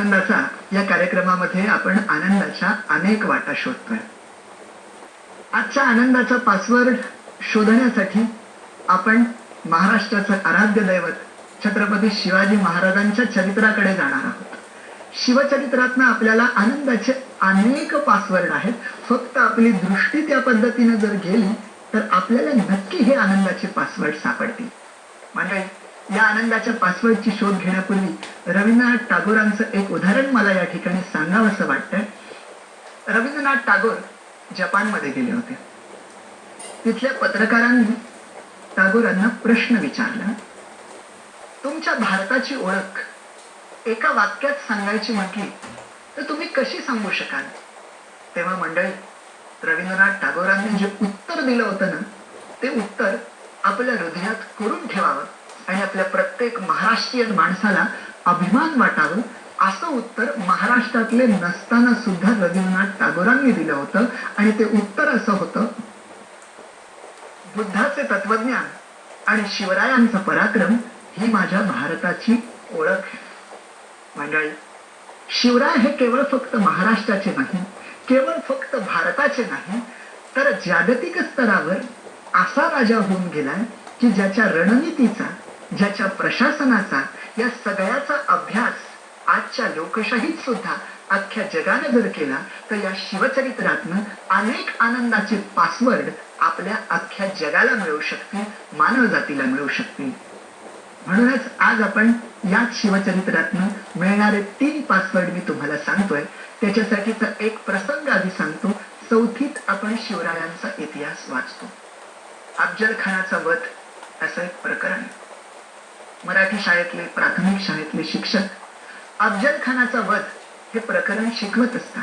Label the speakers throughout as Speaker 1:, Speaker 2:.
Speaker 1: आनंदाचा या कार्यक्रमामध्ये आपण आनंदाच्या अनेक वाटा शोधतोय. आजच्या आनंदाचा पासवर्ड शोधण्यासाठी आपण महाराष्ट्राचं आराध्य दैवत छत्रपती शिवाजी महाराजांच्या चरित्राकडे जाणार आहोत. शिवचरित्रातनं आपल्याला आनंदाचे अनेक पासवर्ड आहेत. फक्त आपली दृष्टी त्या पद्धतीने जर गेली तर आपल्याला नक्की हे आनंदाचे पासवर्ड सापडतील. म्हणजे या आनंदाच्या पासवर्डची शोध घेण्यापूर्वी रवींद्रनाथ टागोरांचं एक उदाहरण मला या ठिकाणी सांगावंसं वाटतंय. रवींद्रनाथ टागोर जपानमध्ये गेले होते. तिथल्या पत्रकारांनी टागोरांना प्रश्न विचारला तुमच्या भारताची ओळख एका वाक्यात सांगायची म्हटली तर तुम्ही कशी सांगू शकाल? तेव्हा मंडळी रवींद्रनाथ टागोरांनी जे उत्तर दिलं होतं ना ते उत्तर आपल्या हृदयात करून ठेवावं. आणि आपल्या प्रत्येक महाराष्ट्रीयन माणसाला अभिमान वाटावं असं उत्तर महाराष्ट्रातले नसताना सुद्धा रवींद्रनाथ टागोरांनी दिलं होतं. आणि ते उत्तर असं होतं बुद्धाचे तत्वज्ञान आणि शिवरायांचा पराक्रम ही माझ्या भारताची ओळख मंडळी शिवराय हे केवळ फक्त महाराष्ट्राचे नाही केवळ फक्त भारताचे नाही तर जागतिक स्तरावर असा राजा होऊन गेलाय की ज्याच्या रणनीतीचा ज्याच्या प्रशासनाचा या सगळ्याचा अभ्यास आजच्या लोकशाहीत सुद्धा अख्ख्या जगाने जर केला तर या शिवचरित्रातनं अनेक आनंदाचे पासवर्ड आपल्या अख्ख्या जगाला मिळू शकते मानव जातीला मिळू शकते. म्हणूनच आज आपण याच शिवचरित्रातनं मिळणारे तीन पासवर्ड मी तुम्हाला सांगतोय. त्याच्यासाठीचा एक प्रसंग आधी सांगतो. चौथीत आपण शिवरायांचा इतिहास वाचतो. अफजल खानाचा वध असं एक प्रकरण आहे. मराठी शाळेतले प्राथमिक शाळेतले शिक्षक अफजल खानाचा वध हे प्रकरण शिकवत असतात.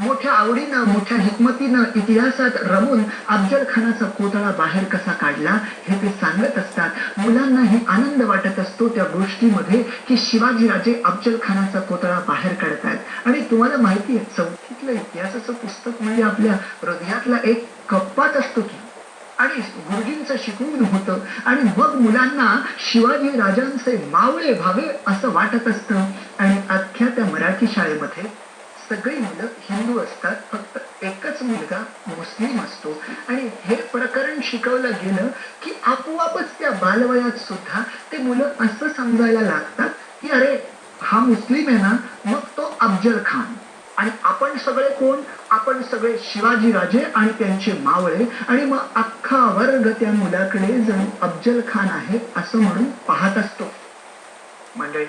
Speaker 1: मोठ्या आवडीनं मोठ्या हिकमतीनं इतिहासात रमून अफजल खानाचा कोतळा बाहेर कसा काढला हे ते सांगत असतात. मुलांनाही आनंद वाटत असतो त्या गोष्टीमध्ये की शिवाजी राजे अफजल खानाचा कोतळा बाहेर काढतायत. आणि तुम्हाला माहिती आहे चौथीतलं इतिहासाचं पुस्तक म्हणजे आपल्या हृदयातला एक कप्पाच असतो की. आणि गुरुजींचं शिकवून होतं. आणि मग मुलांना शिवाजी राजांचे मावळे व्हावे असं वाटत असतं. आणि अख्ख्या त्या मराठी शाळेमध्ये सगळी मुलं हिंदू असतात. फक्त एकच मुलगा मुस्लिम असतो. आणि हे प्रकरण शिकवलं गेलं की आपोआपच त्या बालवयात सुद्धा ते मुलं असं समजायला लागतात की अरे हा मुस्लिम आहे ना मग तो अफजल खान. आणि आपण सगळे कोण? आपण सगळे शिवाजी राजे आणि त्यांचे मावळे. आणि मग अख्खा वर्ग त्या मुलाकडे जणू अफजल खान आहे असं म्हणून पाहत असतो. मंडळी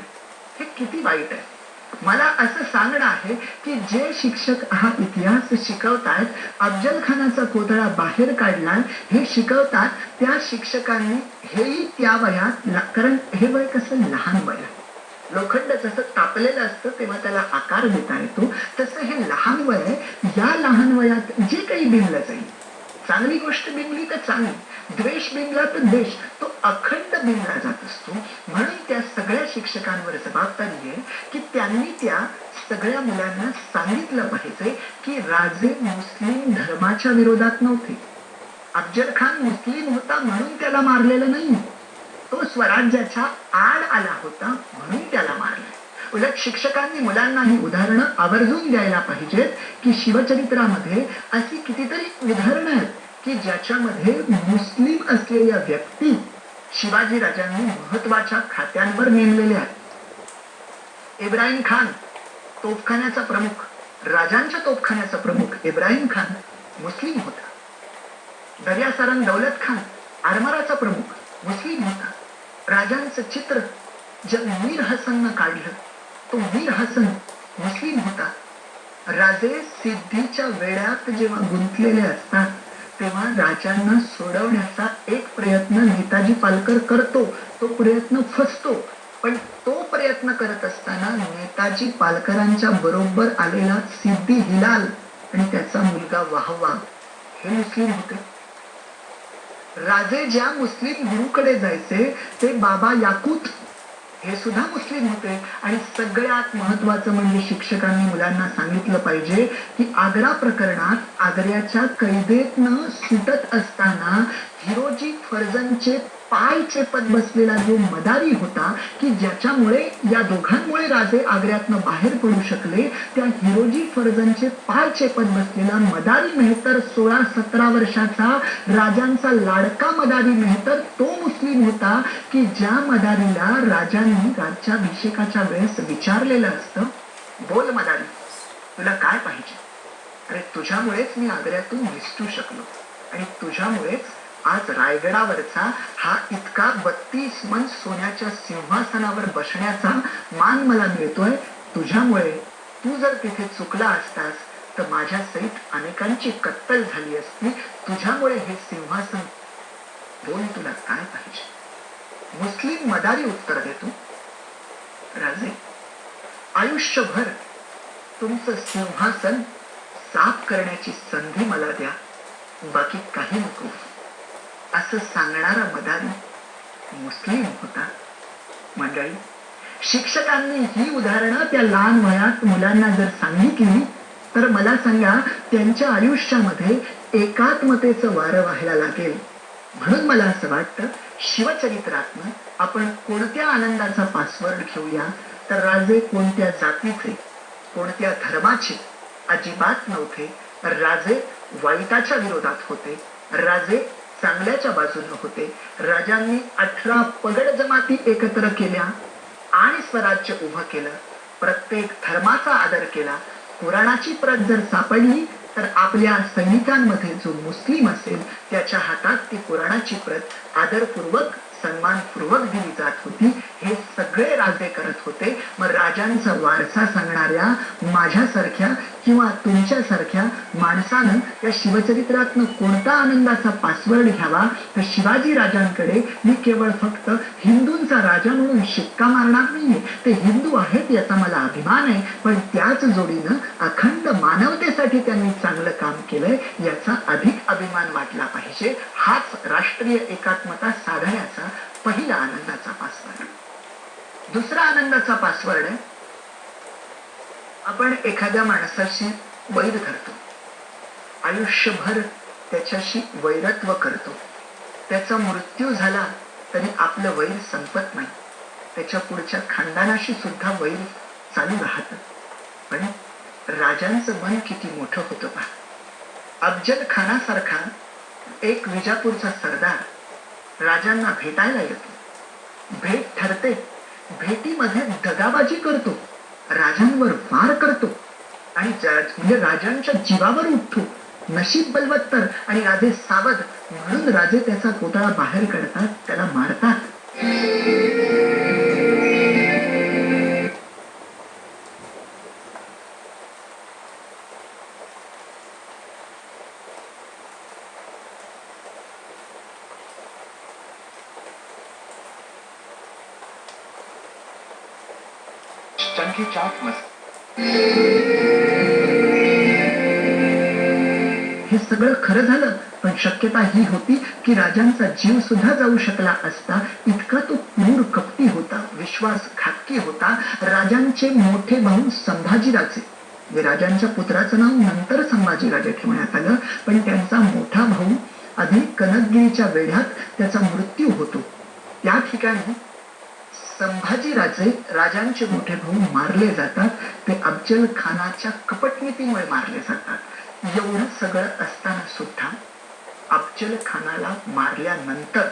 Speaker 1: हे किती वाईट आहे. मला असं सांगणं आहे की जे शिक्षक हा इतिहास शिकवतायत अफजल खानाचा कोतळा बाहेर काढला हे शिकवतात त्या शिक्षकांनी हेही त्या वयात कारण हे वय कसं लहान वय आहे. लोखंड जसं तापलेलं असतं तेव्हा त्याला आकार देता येतो. तसं हे लहान वय आहे. या लहान वयात जे काही बिनलं जाईल चांगली गोष्ट बिनली तर चांगली द्वेष बिनला तर देश तो अखंड बिनला जात असतो. म्हणून त्या सगळ्या शिक्षकांवर जबाबदारी आहे की त्यांनी त्या सगळ्या मुलांना सांगितलं पाहिजे की राजे मुस्लिम धर्माच्या विरोधात नव्हते. अफजल खान मुस्लिम होता म्हणून त्याला मारलेलं नाही तो स्वराज्याच्या आड आला होता म्हणून त्याला मारलं. उलट शिक्षकांनी मुलांना ही उदाहरणं आवर्जून द्यायला पाहिजेत की शिवचरित्रामध्ये अशी कितीतरी उदाहरणं आहेत की ज्याच्यामध्ये मुस्लिम असलेल्या व्यक्ती शिवाजी राजांनी महत्त्वाच्या खात्यांवर नेमलेल्या आहेत. इब्राहिम खान तोफखान्याचा प्रमुख राजांच्या तोफखान्याचा प्रमुख इब्राहिम खान मुस्लिम होता. दर्यासारंग दौलत खान आरमाराचा प्रमुख मुस्लिम होता. राजांचं चित्र जर मीर हसननं काढलं. तो मीर हसन मुस्लिम होता. राजे सिद्धीच्या वेळात जेव्हा गुंतलेले असतात तेव्हा राजांना सोडवण्याचा एक प्रयत्न नेताजी पालकर करतो. तो प्रयत्न फसतो. पण तो प्रयत्न करत असताना नेताजी पालकरांच्या बरोबर आलेला सिद्धी हिलाल आणि त्याचा मुलगा वाहवा. हे मुस्लिम होते. राजे ज्या मुस्लिम गुरुकडे जायचे ते बाबा याकूत हे सुद्धा मुस्लिम होते. आणि सगळ्यात महत्वाचं म्हणजे शिक्षकांनी मुलांना सांगितलं पाहिजे की आग्रा प्रकरणात आग्र्याच्या कैदेतनं सुटत असताना हिरोजी फर्जनचे पाय चेपत बसलेला जो मदारी होता की ज्याच्यामुळे या दोघांमुळे राजे आग्र्यातनं बाहेर पडू शकले त्या हिरोजी फर्जनचे पाय चेपत बसलेला मदारी मेहतर सोळा सतरा वर्षाचा राजांचा लाडका मदारी मेहतर तो मुस्लिम होता की ज्या मदारीला राजांनी राज्याभिषेकाच्या वेळेस विचारलेलं असतं बोल मदारी तुला काय पाहिजे? अरे तुझ्यामुळेच मी आग्र्यातून निसटू शकलो. आणि तुझ्यामुळेच आज रायगडावरचा हा इतका बत्तीस मन सोन्याच्या सिंहासनावर बसण्याचा मान मला मिळतोय. तुझ्यामुळे तू जर तिथे चुकला असतास तर माझ्या सहित अनेकांची कत्तल झाली असती. तुझ्यामुळे हे सिंहासन बोल तुला काय पाहिजे? मुस्लिम मदारी उत्तर देतो. राजे आयुष्यभर तुमचं सिंहासन साफ करण्याची संधी मला द्या. बाकी काही नको. असं सांगणारा मदारी मुस्लिम होता. मंडळी शिक्षकांनी ही उदाहरणं त्या लहान वयात मुलांना जर सांगितली तर मला सांगा त्यांच्या आयुष्यामध्ये एकात्मतेचं वारं व्हायला लागेल. म्हणून मला असं वाटतं शिवचरित्रातनं आपण कोणत्या आनंदाचा पासवर्ड घेऊया तर राजे कोणत्या जातीचे कोणत्या धर्माचे अजिबात नव्हते. राजे वाईटाच्या विरोधात होते. राजे चांगल्याच्या बाजूने होते. राजांनी अठरा पगड जमाती एकत्र केल्या आणि स्वराज्य उभं केलं. प्रत्येक धर्माचा आदर केला. कुराणाची प्रत जर सापडली तर आपल्या सैनिकांमध्ये जो मुस्लिम असेल त्याच्या हातात ती कुराणाची प्रत आदरपूर्वक सन्मानपूर्वक दिली जात होती. हे सगळे राजे करत होते. मग राजांचा वारसा सांगणाऱ्या माझ्यासारख्या किंवा तुमच्यासारख्या माणसानं या शिवचरित्रातनं कोणता आनंदाचा पासवर्ड घ्यावा तर शिवाजी राजांकडे मी केवळ फक्त हिंदूंचा राजा म्हणून शिक्का मारणार नाहीये. ते हिंदू आहेत याचा मला अभिमान आहे पण त्याच जोडीनं अखंड मानवतेसाठी त्यांनी चांगलं काम केलंय याचा अधिक अभिमान वाटला पाहिजे. हाच राष्ट्रीय एकात्मता साधण्याचा पहिला आनंदाचा पासवर्ड. दुसरा आनंदाचा पासवर्ड आहे आपण एखाद्या माणसाशी वैर धरतो आयुष्यभर त्याच्याशी वैरत्व करतो. त्याचा मृत्यू झाला तरी आपलं वैर संपत नाही. त्याच्या पुढच्या खानदानाशी सुद्धा वैर चालू राहत. पण राजांचं मन किती मोठं होतं पहा. अफजल खानासारखा एक विजापूरचा सरदार राजांना भेटायला येतो. भेट ठरते. भेटीमध्ये दगाबाजी करतो. राजांवर वार करतो आणि म्हणजे राजांच्या जीवावर उठतो. नशीब बलवत्तर आणि राजे सावध म्हणून राजे त्याचा कोतळा बाहेर काढतात त्याला मारतात.
Speaker 2: चंकी चाट मस.
Speaker 1: हे सगळं खरं झालं पण शक्यता ही होती की राजांचा जीव सुद्धा जाऊ शकला असता. इतका तो क्रूर कपटी होता विश्वासघातकी होता. राजांचे मोठे भाऊ संभाजीराजे. राजांच्या पुत्राचं नाव नंतर संभाजीराजे ठेवण्यात आलं पण त्यांचा मोठा भाऊ आधी कनकगिरीच्या वेढ्यात त्याचा मृत्यू होतो. त्या ठिकाणी संभाजीराजे राजांचे मोठे भाऊ मारले जातात. ते अफजल खानाच्या कपटनीतीमुळे मारले जातात. एवढं सगळं असताना सुद्धा अफजल खानाला मारल्यानंतर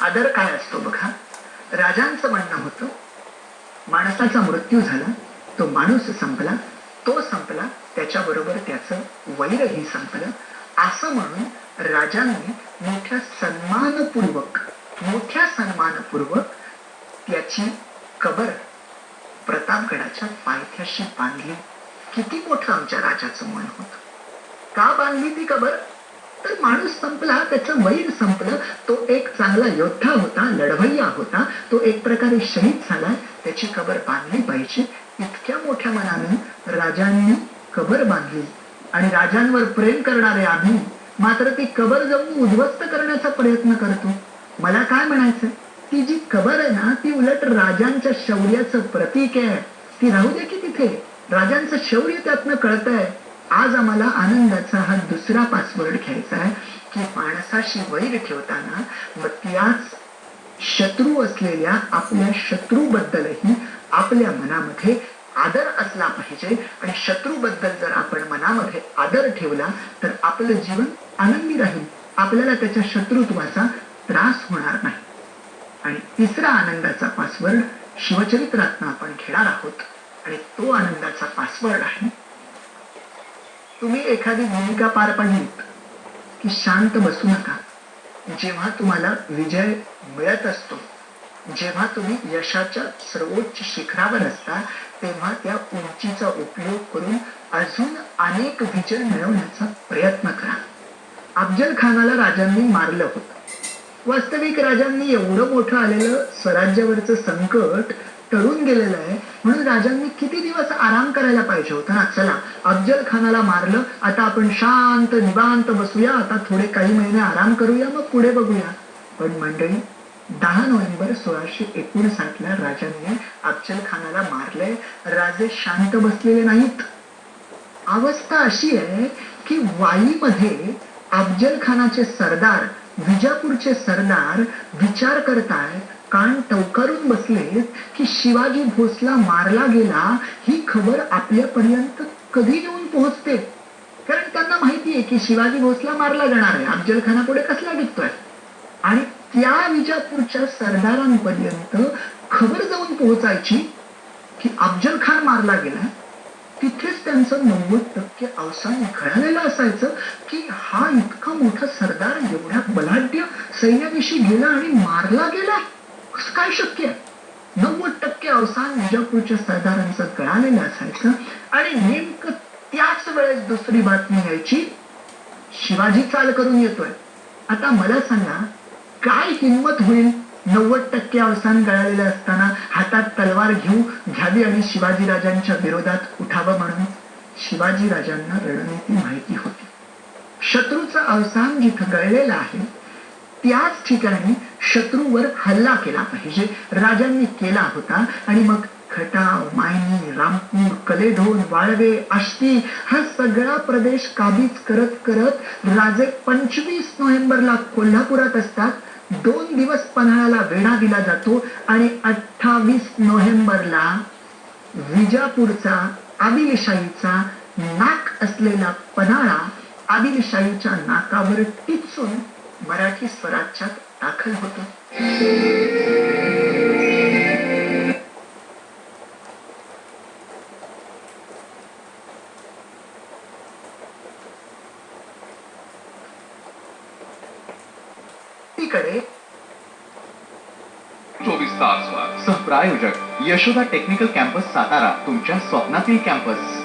Speaker 1: आदर काय असतो बघा? राजांचं म्हणणं होतं माणसाचा मृत्यू झाला तो माणूस संपला तो संपला त्याच्याबरोबर त्याचं वैरही संपलं. असं म्हणून राजांनी मोठ्या सन्मानपूर्वक मोठ्या सन्मानपूर्वक याची कबर प्रतापगडाच्या पायथ्याशी बांधली. किती मोठं आमच्या राजाचं मन होत. का बांधली ती कबर? तर माणूस संपला त्याचं वैर संपलं. तो एक चांगला योद्धा होता लढवय्या होता. तो एक प्रकारे शहीद झाला. त्याची कबर बांधली पाहिजे. इतक्या मोठ्या मनानं राजांनी कबर बांधली. आणि राजांवर प्रेम करणारे आम्ही मात्र ती कबर जमून उद्ध्वस्त करण्याचा प्रयत्न करतो. मला काय म्हणायचं ती जी कबर आहे ना ती उलट राजांच्या शौर्याचं प्रतीक आहे. ती राहू दे की तिथे. राजांचं शौर्य त्यातनं कळतंय. आज आम्हाला आनंदाचा हा दुसरा पासवर्ड घ्यायचा आहे की माणसाशी वैर ठेवताना मग त्याच शत्रू असलेल्या आपल्या शत्रूबद्दलही आपल्या मनामध्ये आदर असला पाहिजे. आणि शत्रूबद्दल जर आपण मनामध्ये आदर ठेवला तर आपलं जीवन आनंदी राहील. आपल्याला त्याच्या शत्रुत्वाचा त्रास होणार नाही. आणि तिसरा आनंदाचा पासवर्ड शिवचरित्रातनं आपण घेणार आहोत. आणि तो आनंदाचा पासवर्ड आहे तुम्ही एखादी भूमिका पार पाडलीत की शांत बसू नका. जेव्हा तुम्हाला विजय मिळत असतो जेव्हा तुम्ही यशाच्या सर्वोच्च शिखरावर असता तेव्हा त्या उंचीचा उपयोग करून अजून अनेक विजय मिळवण्याचा प्रयत्न करा. अफजल खानाला राजांनी मारलं होतं. वास्तविक राजांनी एवढं मोठं आलेलं स्वराज्यावरचं संकट टळून गेलेलं आहे. म्हणून राजांनी किती दिवस आराम करायला पाहिजे होता ना? चला अफजल खानाला मारलं. आता आपण शांत निवांत बसूया. आता थोडे काही महिने आराम करूया मग पुढे बघूया. पण मंडळी दहा नोव्हेंबर सोळाशे एकोणसाठ ला राजांनी अफजल खानाला मारले राजे शांत बसलेले नाहीत. अवस्था अशी आहे की वाईमध्ये अफजल खानाचे सरदार विजापूरचे सरदार विचार करताय कान टवकारून बसलेत की शिवाजी भोसला मारला गेला ही खबर आपल्यापर्यंत कधी येऊन पोहोचते? कारण त्यांना माहिती आहे की शिवाजी भोसला मारला जाणार आहे. अफजल खानापुढे कसला टिकतोय आणि त्या विजापूरच्या सरदारांपर्यंत खबर जाऊन पोहोचायची की अफजल खान मारला गेला? तिथेच त्यांचं नव्वद टक्के अवसान घडलेलं असायचं की हा इतका मोठा सरदार एवढ्या बलाढ्य सैन्याविषयी गेला आणि मारला गेला? काय शक्य आहे? नव्वद टक्के अवसान विजापूरच्या सरदारांचं कळालेलं असायचं आणि नेमकं त्याच वेळेस दुसरी बातमी यायची शिवाजी चाल करून येतोय. आता मला सांगा काय हिंमत होईल? नव्वद टक्के अवसान गळालेलं असताना हातात तलवार घेऊ घ्यावी आणि शिवाजी राजांच्या विरोधात उठावं म्हणून शिवाजी राजांना रणनीती माहिती होती. शत्रूचं अवसान जिथं गळलेलं आहे त्याच ठिकाणी शत्रूवर हल्ला केला पाहिजे राजांनी केला होता आणि मग खटाव मायनी रामपूर कलेढोन वाळवे आष्टी हा सगळा प्रदेश काबीज करत करत राजे पंचवीस नोव्हेंबरला कोल्हापुरात असतात दोन दिवस पन्हाळ्याला वेढा दिला जातो आणि अठ्ठावीस नोव्हेंबरला विजापूरचा आदिलशाहीचा नाक असलेला पन्हाळा आदिलशाहीच्या नाकावर टिचून मराठी स्वराज्यात दाखल होतो.
Speaker 2: सहप्रायोजक यशोदा टेक्निकल कॅम्पस सातारा तुमच्या स्वप्नातील कॅम्पस.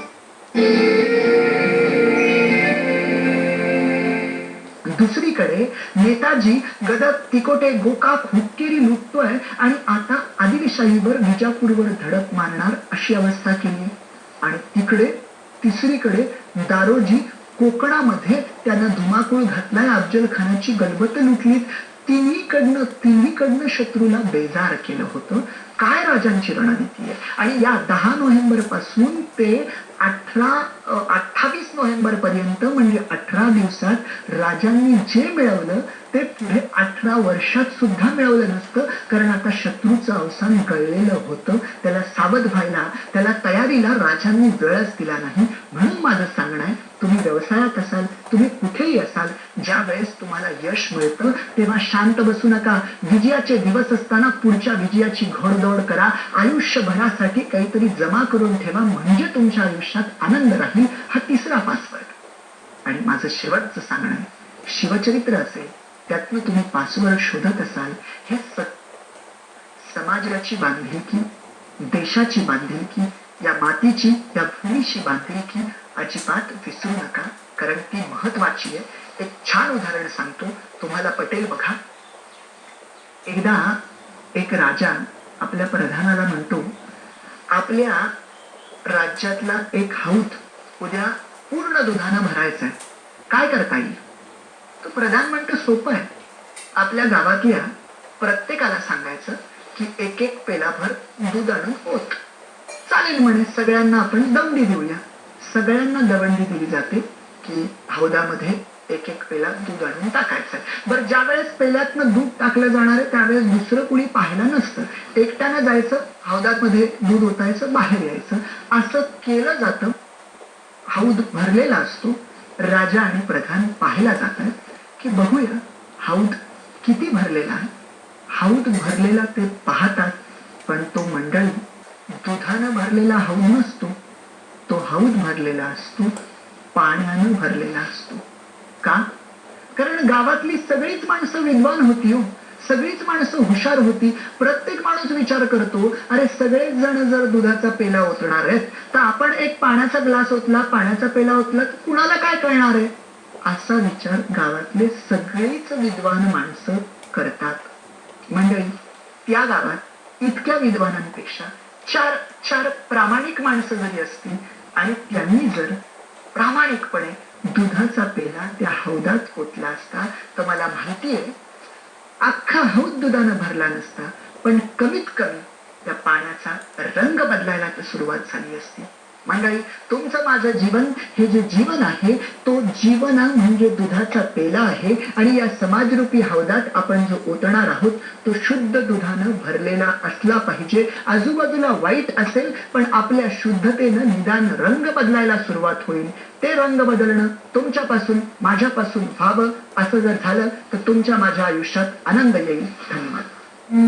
Speaker 1: दुसरीकडे नेताजी गदर तिकोटे गोकाक हुक्केरी लुटतोय आणि आता आदिलशाहीवर विजापूरवर धडक मारणार अशी अवस्था केली. आणि तिकडे तिसरीकडे दारोजी कोकणामध्ये त्यानं धुमाकूळ घातलाय अफजल खानाची गलबत लुटलीत तिन्हीकडनं तिन्हीकडनं शत्रूला बेजार केलं होतं. काय राजांची रणनीती आहे आणि या दहा नोव्हेंबरपासून ते अठरा अठ्ठावीस नोव्हेंबर पर्यंत म्हणजे अठरा दिवसात राजांनी जे मिळवलं ते पुढे अठरा वर्षात सुद्धा मिळवलं नसतं. कारण आता शत्रूचं अवसान गळलेलं होतं. त्याला सावध व्हायला त्याला तयारीला राजांनी वेळच दिला नाही. म्हणून माझं सांगणं आहे तुम्ही व्यवसायात असाल तुम्ही कुठेही असाल ज्या वेळेस तुम्हाला यश मिळतं तेव्हा शांत बसू नका. विजयाचे दिवस असताना पुढच्या विजयाची घोडदौड करा. आयुष्यभरासाठी काहीतरी जमा करून ठेवा. म्हणजे तुमच्या आयुष्यात आनंद राहील हा तिसरा पासवर्ड आणि माझं शेवटचं सांगणं शिवचरित्र असेल त्यातनं तुम्ही पासवर्ड शोधत असाल हे समाजाची बांधिलकी देशाची बांधिलकी या मातीची या भूमीची बांधिलकी अजिबात विसरू नका. कारण ती महत्वाची आहे. एक छान उदाहरण सांगतो. तुम्हाला पटेल बघा. एकदा एक राजा आपल्या प्रधानाला म्हणतो आपल्या राज्यातला एक हौद उद्या पूर्ण दुधानं भरायचा आहे काय करता येईल? तो प्रधान म्हणतो सोपं आहे. आपल्या गावातल्या प्रत्येकाला सांगायचं की एक एक पेलाभर दूध आणून होत. चालेल म्हणे सगळ्यांना आपण दंडी देऊया. सगळ्यांना दवंडी दिली जाते की हौदामध्ये एक एक पेल्यात दूध आणून टाकायचं. बरं ज्या वेळेस पेल्यातनं दूध टाकलं जाणार आहे त्यावेळेस दुसरं कुणी पाहिलं नसतं. एकट्यानं जायचं हौदामध्ये दूध ओतायचं बाहेर यायचं. असं केलं जातं. हौद भरलेला असतो. राजा आणि प्रधान पाहायला जातात की बघूया हौद किती भरलेला आहे. हौद भरलेला ते पाहतात पण तो मंडळी दुधानं भरलेला हौद नसतो. तो हौद भरलेला असतो पाण्यानं भरलेला असतो. का? कारण गावातली सगळीच माणसं विद्वान होती हो. सगळीच माणसं हुशार होती. प्रत्येक माणूस विचार करतो अरे सगळेच जण जर दुधाचा पेला ओतणार आहेत तर आपण एक पाण्याचा ग्लास ओतला पाण्याचा पेला ओतला तर कुणाला काय कळणार आहे? असा विचार गावातले सगळेच विद्वान माणसं करतात. मंडळी त्या गावात इतक्या विद्वानांपेक्षा चार चार प्रामाणिक माणसं जरी असतील आणि त्यांनी जर प्रामाणिकपणे दुधाचा पेला त्या हौदात ओतला असता. तर मला माहिती आहे अख्खा हौद दुधानं भरला नसता पण कमीत कमी त्या पाण्याचा रंग बदलायला तर सुरुवात झाली असती. मंडळी तुमचं माझं जीवन हे जे जीवन आहे तो जीवन म्हणजे दुधाचा पेला आहे. आणि या समाजरूपी हौदात आपण जो ओतणार आहोत तो शुद्ध दुधानं भरलेला असला पाहिजे. आजूबाजूला वाईट असेल पण आपल्या शुद्धतेनं निदान रंग बदलायला सुरुवात होईल. ते रंग बदलणं तुमच्यापासून माझ्यापासून व्हावं असं जर झालं तर तुमच्या माझ्या आयुष्यात आनंद येईल. धन्यवाद. Mm.